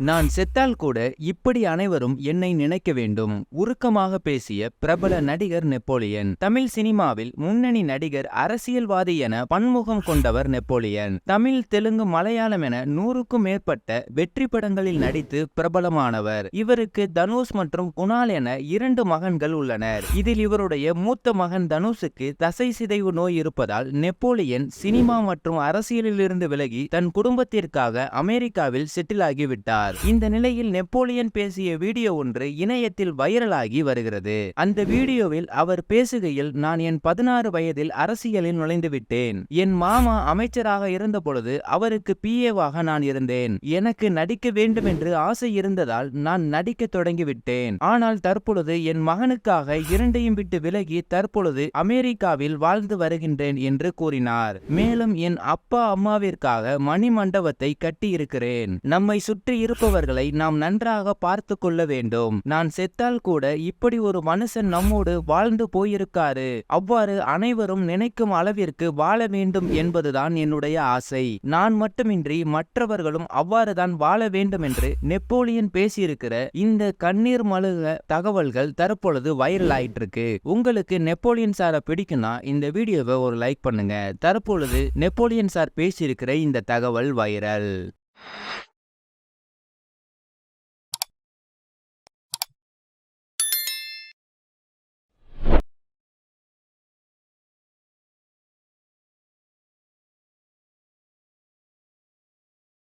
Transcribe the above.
நான் செத்தால் கூட இப்படி அனைவரும் என்னை நினைக்க வேண்டும். உருக்கமாக பேசிய பிரபல நடிகர் நெப்போலியன். தமிழ் சினிமாவில் முன்னணி நடிகர் அரசியல்வாதி என பன்முகம் கொண்டவர் நெப்போலியன். தமிழ் தெலுங்கு மலையாளம் என நூறுக்கும் மேற்பட்ட வெற்றி படங்களில் நடித்து பிரபலமானவர். இவருக்கு தனுஷ் மற்றும் குணால் என இரண்டு மகன்கள் உள்ளனர். இதில் இவருடைய மூத்த மகன் தனுஷுக்கு தசை சிதைவு நோய் இருப்பதால் நெப்போலியன் சினிமா மற்றும் அரசியலிலிருந்து விலகி தன் குடும்பத்திற்காக அமெரிக்காவில் செட்டில் ஆகிவிட்டார். இந்த நிலையில் நெப்போலியன் பேசிய வீடியோ ஒன்று இணையத்தில் வைரலாகி வருகிறது. அந்த வீடியோவில் அவர் பேசுகையில் நான் என் பதினாறு வயதில் அரசியலில் நுழைந்து விட்டேன் என் மாமா அமைச்சராக இருந்த பொழுது அவருக்கு பிஏவாக நான் இருந்தேன். எனக்கு நடிக்க வேண்டும் என்று ஆசை இருந்ததால் நான் நடிக்க தொடங்கிவிட்டேன். ஆனால் தற்பொழுது என் மகனுக்காக இரண்டையும் விட்டு விலகி தற்பொழுது அமெரிக்காவில் வாழ்ந்து வருகின்றேன் என்று கூறினார். மேலும் என் அப்பா அம்மாவிற்காக மணி மண்டபத்தை கட்டியிருக்கிறேன். நம்மை சுற்றி இருப்பவர்களை நாம் நன்றாக பார்த்து கொள்ள வேண்டும். நான் செத்தால் கூட இப்படி ஒரு மனுஷன் நம்மோடு வாழ்ந்து போயிருக்காரு. அவ்வாறு அனைவரும் நினைக்கும் அளவிற்கு வாழ வேண்டும் என்பதுதான் என்னுடைய ஆசை. நான் மட்டுமின்றி மற்றவர்களும் அவ்வாறுதான் வாழ வேண்டும் என்று நெப்போலியன் பேசியிருக்கிற இந்த கண்ணீர் மழுக தகவல்கள் தற்பொழுது வைரல் ஆயிட்டு இருக்கு உங்களுக்கு நெப்போலியன் சாரை பிடிக்கும்னா இந்த வீடியோவை ஒரு லைக் பண்ணுங்க. தற்பொழுது நெப்போலியன் சார் பேசியிருக்கிற இந்த தகவல் வைரல்.